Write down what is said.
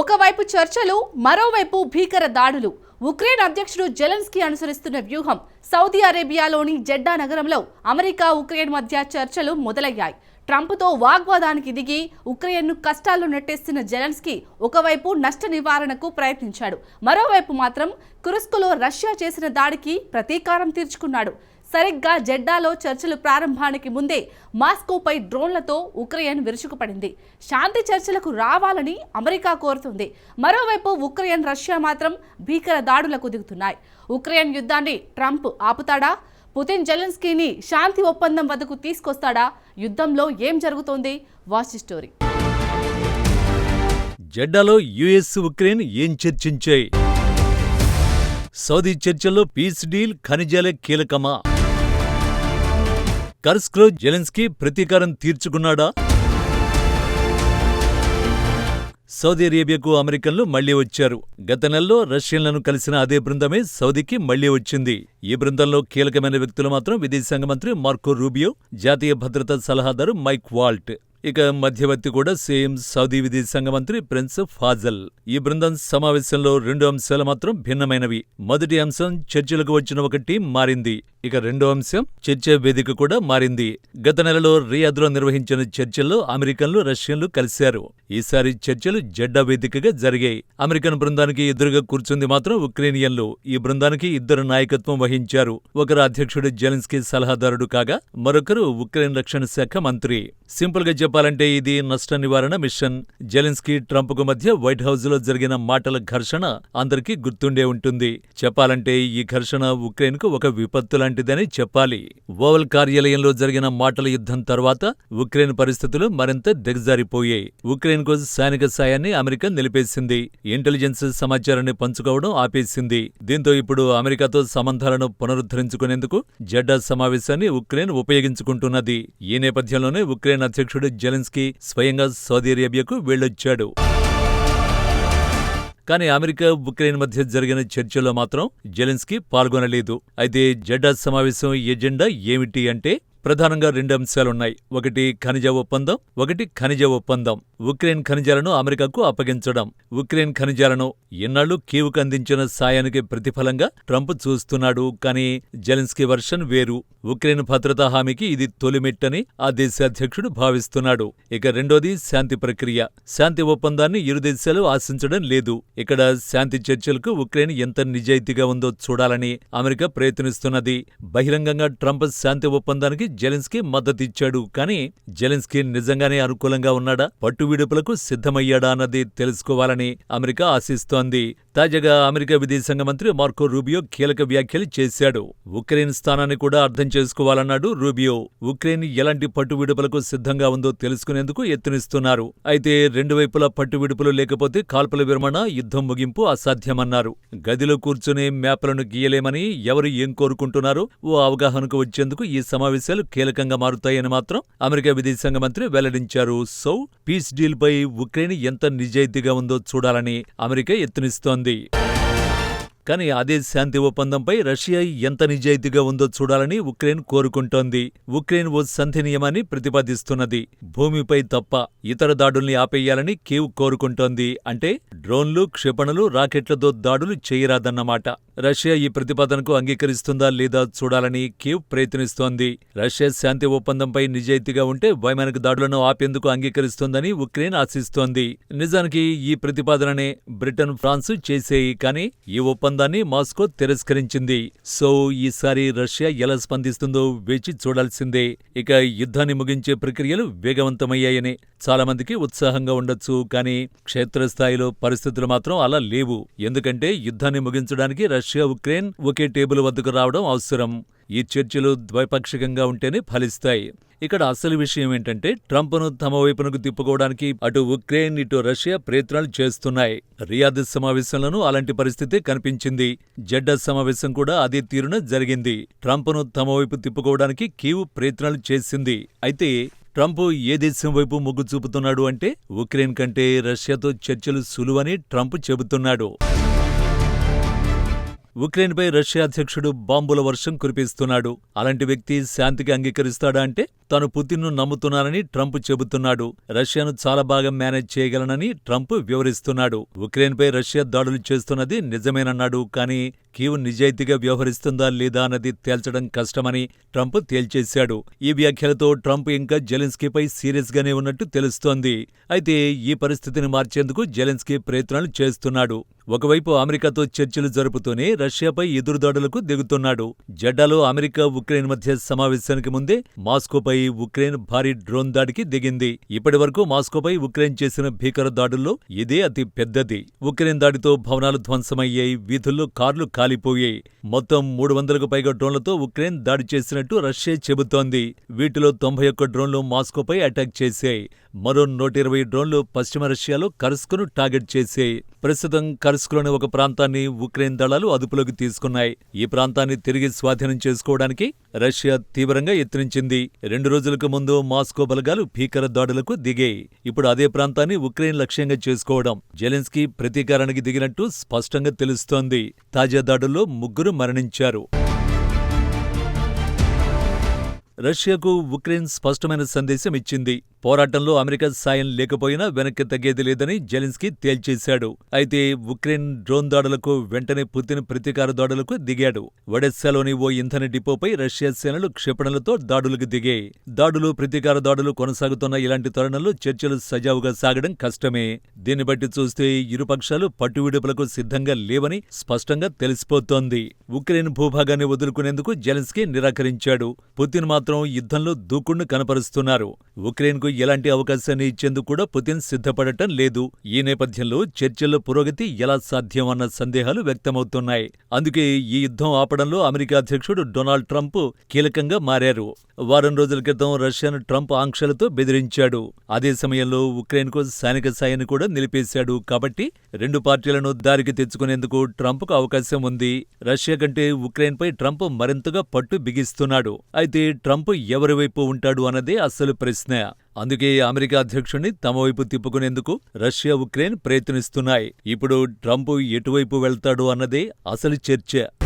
ఒకవైపు చర్చలు మరోవైపు భీకర దాడులు. ఉక్రెయిన్ అధ్యక్షుడు జెలెన్స్కీ అనుసరిస్తున్న వ్యూహం సౌదీ అరేబియాలోని జెడ్డా నగరంలో అమెరికా ఉక్రెయిన్ మధ్య చర్చలు మొదలయ్యాయి. ట్రంప్తో వాగ్వాదానికి దిగి ఉక్రెయిన్ను కష్టాల్లో నెట్టేస్తున్న జెలెన్స్కీ ఒకవైపు నష్ట నివారణకు ప్రయత్నించాడు. మరోవైపు మాత్రం కురుస్కులో రష్యా చేసిన దాడికి ప్రతీకారం తీర్చుకున్నాడు. సరిగ్గా జెడ్డాలో చర్చలు ప్రారంభానికి ముందే మాస్కోపై డ్రోన్లతో ఉక్రెయిన్ విరుచుకుపడింది. శాంతి చర్చలకు రావాలని అమెరికా కోరుతుంది. మరోవైపు ఉక్రెయిన్ రష్యా మాత్రం భీకర దాడులకు దిగుతున్నాయి. ఉక్రెయిన్ యుద్ధాన్ని ట్రంప్ ఆపుతాడా? పుతిన్ జెలెన్స్కీని శాంతి ఒప్పందం వద్దకు తీసుకొస్తాడా? యుద్ధంలో ఏం జరుగుతోంది? Watch story. జెడ్డాలో యుఎస్ ఉక్రెయిన్ ఏం చర్చించాయి? సౌదీ చర్చల్లో పీస్ డీల్ ఖనిజాలే కీలకమా? కర్స్క్లో జెలెన్స్కీ ప్రతీకారం తీర్చుకున్నాడా? సౌదీ అరేబియాకు అమెరికన్లు మళ్ళీ వచ్చారు. గత నెలలో రష్యన్లను కలిసిన అదే బృందమే సౌదీకి మళ్ళీ వచ్చింది. ఈ బృందంలో కీలకమైన వ్యక్తులు మాత్రం విదేశాంగ మంత్రి మార్కో రూబియో జాతీయ భద్రతా సలహాదారు మైక్ వాల్ట్. ఇక మధ్యవర్తి కూడా సేమ్ సౌదీ విదేశాంగ మంత్రి ప్రిన్స్ ఫాజల్. ఈ బృందం సమావేశంలో రెండు అంశాలు మాత్రం భిన్నమైనవి. మొదటి అంశం చర్చలకు వచ్చిన ఒక టీం మారింది. ఇక రెండో అంశం చర్చ వేదిక కూడా మారింది. గత నెలలో రియాద్లో నిర్వహించిన చర్చల్లో అమెరికన్లు రష్యన్లు కలిశారు. ఈసారి చర్చలు జెడ్డా వేదికగా జరిగాయి. అమెరికన్ బృందానికి ఎదురుగా కూర్చుంది మాత్రం ఉక్రేనియన్లు. ఈ బృందానికి ఇద్దరు నాయకత్వం వహించారు. ఒకరు అధ్యక్షుడు జెలెన్స్కీ సలహాదారుడు కాగా మరొకరు ఉక్రెయిన్ రక్షణ శాఖ మంత్రి. సింపుల్గా చెప్పాలంటే ఇది నష్ట నివారణ మిషన్. జెలెన్స్కీ ట్రంప్కు మధ్య వైట్ హౌస్లో జరిగిన మాటల ఘర్షణ అందరికీ గుర్తుండే ఉంటుంది. చెప్పాలంటే ఈ ఘర్షణ ఉక్రెయిన్కు ఒక విపత్తు లాంటిదని చెప్పాలి. ఓవల్ కార్యాలయంలో జరిగిన మాటల యుద్ధం తర్వాత ఉక్రెయిన్ పరిస్థితులు మరింత దిగజారిపోయాయి. ఉక్రెయిన్కు సైనిక సాయాన్ని అమెరికా నిలిపేసింది. ఇంటెలిజెన్స్ సమాచారాన్ని పంచుకోవడం ఆపేసింది. దీంతో ఇప్పుడు అమెరికాతో సంబంధాలను పునరుద్ధరించుకునేందుకు జెడ్డా సమావేశాన్ని ఉక్రెయిన్ ఉపయోగించుకుంటున్నది. ఈ నేపథ్యంలోనే ఉక్రెయిన్ అధ్యక్షుడు జెలెన్స్కీ స్వయంగా సౌదీ అరేబియాకు వెళ్ళొచ్చాడు కానీ అమెరికా ఉక్రెయిన్ మధ్య జరిగిన చర్చలో మాత్రం జెలెన్స్కీ పాల్గొనలేదు. అయితే జెడ్డా సమావేశం ఎజెండా ఏమిటి అంటే ప్రధానంగా రెండు అంశాలున్నాయి. ఒకటి ఖనిజ ఒప్పందం ఒకటి ఖనిజ ఒప్పందం. ఉక్రెయిన్ ఖనిజాలను అమెరికాకు అప్పగించడం. ఉక్రెయిన్ ఖనిజాలను ఎన్నాళ్ళు కీవుకు అందించిన సాయానికి ప్రతిఫలంగా ట్రంప్ చూస్తున్నాడు. కానీ జెలెన్స్కీ వర్షన్ వేరు. ఉక్రెయిన్ భద్రతా హామీకి ఇది తొలిమెట్టని ఆ దేశాధ్యక్షుడు భావిస్తున్నాడు. ఇక రెండోది శాంతి ప్రక్రియ. శాంతి ఒప్పందాన్ని ఇరు దేశాలు ఆశించడం లేదు. ఇక్కడ శాంతి చర్చలకు ఉక్రెయిన్ ఎంత నిజాయితీగా ఉందో చూడాలని అమెరికా ప్రయత్నిస్తున్నది. బహిరంగంగా ట్రంప్ శాంతి ఒప్పందానికి జెలెన్స్కీ మద్దతిచ్చాడు. కానీ జెలెన్స్కీ నిజంగానే అనుకూలంగా ఉన్నాడా? పట్టు విడుపులకు సిద్ధమయ్యాడా అన్నది తెలుసుకోవాలని అమెరికా ఆశిస్తోంది. తాజాగా అమెరికా విదేశాంగ మంత్రి మార్కో రూబియో కీలక వ్యాఖ్యలు చేశాడు. ఉక్రెయిన్ స్థానాన్ని కూడా అర్థం చేసుకోవాలన్నాడు రూబియో. ఉక్రెయిన్ ఎలాంటి పట్టు విడుపులకు సిద్ధంగా ఉందో తెలుసుకునేందుకు యత్నిస్తున్నారు. అయితే రెండు వైపులా పట్టు విడుపులు లేకపోతే కాల్పుల విరమణ యుద్ధం ముగింపు అసాధ్యమన్నారు. గదిలో కూర్చునే మ్యాప్లను గీయలేమని ఎవరు ఏం కోరుకుంటున్నారో ఓ అవగాహనకు వచ్చేందుకు ఈ సమావేశాలు కీలకంగా మారుతాయని మాత్రం అమెరికా విదేశాంగ మంత్రి వెల్లడించారు. సో పీస్ డీల్ పై ఉక్రెయిన్ ఎంత నిజాయితీగా ఉందో చూడాలని అమెరికా ఎత్తునిస్తోంది కానీ అదే శాంతి ఒప్పందంపై రష్యా ఎంత నిజాయితీగా ఉందో చూడాలని ఉక్రెయిన్ కోరుకుంటోంది. ఉక్రెయిన్ ఓ సంధి నియమాన్ని ప్రతిపాదిస్తున్నది. భూమిపై తప్ప ఇతర దాడుల్ని ఆపేయాలని కీవ్ కోరుకుంటోంది. అంటే డ్రోన్లు క్షిపణులు రాకెట్లతో దాడులు చేయరాదన్నమాట. రష్యా ఈ ప్రతిపాదనకు అంగీకరిస్తుందా లేదా చూడాలని కీవ్ ప్రయత్నిస్తోంది. రష్యా శాంతి ఒప్పందంపై నిజాయితీగా ఉంటే వైమానిక దాడులను ఆపేందుకు అంగీకరిస్తోందని ఉక్రెయిన్ ఆశిస్తోంది. నిజానికి ఈ ప్రతిపాదననే బ్రిటన్ ఫ్రాన్స్ చేసేయి కానీ ఈ ఒప్పందాన్ని మాస్కో తిరస్కరించింది. సో ఈసారి రష్యా ఎలా స్పందిస్తుందో వేచి చూడాల్సిందే. ఇక యుద్ధాన్ని ముగించే ప్రక్రియలు వేగవంతమయ్యాయని. చాలామందికి ఉత్సాహంగా ఉండొచ్చు కానీ క్షేత్రస్థాయిలో పరిస్థితులు మాత్రం అలా లేవు. ఎందుకంటే యుద్ధాన్ని ముగించడానికి రష్యా ఉక్రెయిన్ ఒకే టేబుల్ వద్దకు రావడం అవసరం. ఈ చర్చలు ద్వైపాక్షికంగా ఉంటేనే ఫలిస్తాయి. ఇక్కడ అసలు విషయం ఏంటంటే ట్రంప్ను తమ వైపునకు తిప్పుకోవడానికి అటు ఉక్రెయిన్ ఇటు రష్యా ప్రయత్నాలు చేస్తున్నాయి. రియాద్ సమావేశంలోనూ అలాంటి పరిస్థితి కనిపించింది. జెడ్డా సమావేశం కూడా అదే తీరున జరిగింది. ట్రంప్ను తమ వైపు తిప్పుకోవడానికి కీవ్ ప్రయత్నాలు చేసింది. అయితే ట్రంప్ ఏ దేశం వైపు మొగ్గు చూపుతున్నాడు అంటే ఉక్రెయిన్ కంటే రష్యాతో చర్చలు సులువని ట్రంప్ చెబుతున్నాడు. ఉక్రెయిన్పై రష్యా అధ్యక్షుడు బాంబుల వర్షం కురిపిస్తున్నాడు. అలాంటి వ్యక్తి శాంతికి అంగీకరిస్తాడా అంటే తాను పుతిన్ను నమ్ముతున్నానని ట్రంప్ చెబుతున్నాడు. రష్యాను చాలా బాగా మేనేజ్ చేయగలనని ట్రంప్ వివరిస్తున్నాడు. ఉక్రెయిన్పై రష్యా దాడులు చేస్తున్నది నిజమేనన్నాడు. కానీ కీవ్ నిజాయితీగా వ్యవహరిస్తుందా లేదా అన్నది తేల్చడం కష్టమని ట్రంప్ తేల్చేశాడు. ఈ వ్యాఖ్యలతో ట్రంప్ ఇంకా జెలెన్స్కీపై సీరియస్గానే ఉన్నట్టు తెలుస్తోంది. అయితే ఈ పరిస్థితిని మార్చేందుకు జెలెన్స్కీ ప్రయత్నాలు చేస్తున్నాడు. ఒకవైపు అమెరికాతో చర్చలు జరుపుతూనే రష్యాపై ఎదురుదాడులకు దిగుతున్నాడు. జెడ్డాలో అమెరికా ఉక్రెయిన్ మధ్య సమావేశానికి ముందే మాస్కోపై ఉక్రెయిన్ భారీ డ్రోన్ దాడికి దిగింది. ఇప్పటివరకు మాస్కోపై ఉక్రెయిన్ చేసిన భీకర దాడుల్లో ఇదే అతి పెద్దది. ఉక్రెయిన్ దాడితో భవనాలు ధ్వంసమయ్యాయి వీధుల్లో కార్లు కాలిపోయాయి. మొత్తం మూడు వందలకు పైగా డ్రోన్లతో ఉక్రెయిన్ దాడి చేసినట్టు రష్యా చెబుతోంది. వీటిలో తొంభై ఒక్క డ్రోన్లు మాస్కోపై అటాక్ చేశాయి. మరో నూట ఇరవై డ్రోన్లు పశ్చిమ రష్యాలో కర్స్కును టార్గెట్ చేశాయి ప్రస్తుతం కర్స్క్లోని ఒక ప్రాంతాన్ని ఉక్రెయిన్ దళాలు అదుపులోకి తీసుకున్నాయి. ఈ ప్రాంతాన్ని తిరిగి స్వాధీనం చేసుకోవడానికి రష్యా తీవ్రంగా యత్నించింది. రెండు రోజులకు ముందు మాస్కో బలగాలు భీకర దాడులకు దిగాయి. ఇప్పుడు అదే ప్రాంతాన్ని ఉక్రెయిన్ లక్ష్యంగా చేసుకోవడం జెలెన్స్కీ ప్రతీకారానికి దిగినట్టు స్పష్టంగా తెలుస్తోంది. తాజా దాడుల్లో ముగ్గురు మరణించారు. రష్యాకు ఉక్రెయిన్ స్పష్టమైన సందేశం ఇచ్చింది. పోరాటంలో అమెరికా సాయం లేకపోయినా వెనక్కి తగ్గేది లేదని జెలెన్స్కీ తేల్చేశాడు. అయితే ఉక్రెయిన్ డ్రోన్ దాడులకు వెంటనే పుతిన్ ప్రతీకార దాడులకు దిగాడు. ఒడెస్సాలోని ఓ ఇంధన డిపోపై రష్యా సేనలు క్షిపణులతో దాడులకు దిగాయి. దాడులు ప్రతీకార దాడులు కొనసాగుతున్న ఇలాంటి తరుణంలో చర్చలు సజావుగా సాగడం కష్టమే. దీన్ని బట్టి చూస్తే ఇరుపక్షాలు పట్టువిడుపులకు సిద్ధంగా లేవని స్పష్టంగా తెలిసిపోతోంది. ఉక్రెయిన్ భూభాగాన్ని వదులుకునేందుకు జెలెన్స్కీ నిరాకరించాడు. పుతిన్ మాత్రం యుద్ధంలో దూకుణ్ణి కనపరుస్తున్నారు. ఉక్రెయిన్కు ఎలాంటి అవకాశాన్ని ఇచ్చేందుకు కూడా పుతిన్ సిద్ధపడటం లేదు. ఈ నేపథ్యంలో చర్చల్లో పురోగతి ఎలా సాధ్యం అన్న సందేహాలు వ్యక్తమవుతున్నాయి. అందుకే ఈ యుద్ధం ఆపడంలో అమెరికా అధ్యక్షుడు డొనాల్డ్ ట్రంప్ కీలకంగా మారారు. వారం రోజుల క్రితం రష్యాను ట్రంప్ ఆంక్షలతో బెదిరించాడు. అదే సమయంలో ఉక్రెయిన్కు సైనిక సాయాన్ని కూడా నిలిపేశాడు. కాబట్టి రెండు పార్టీలను దారికి తెచ్చుకునేందుకు ట్రంప్కు అవకాశం ఉంది. రష్యా కంటే ఉక్రెయిన్పై ట్రంప్ మరింతగా పట్టు బిగిస్తున్నాడు. అయితే ట్రంప్ ఎవరి వైపు ఉంటాడు అన్నదే అసలు ప్రశ్న. అందుకే అమెరికా అధ్యక్షుడిని తమ వైపు తిప్పుకునేందుకు రష్యా ఉక్రెయిన్ ప్రయత్నిస్తున్నాయి. ఇప్పుడు ట్రంప్ ఎటువైపు వెళ్తాడు అన్నదే అసలు చర్చ.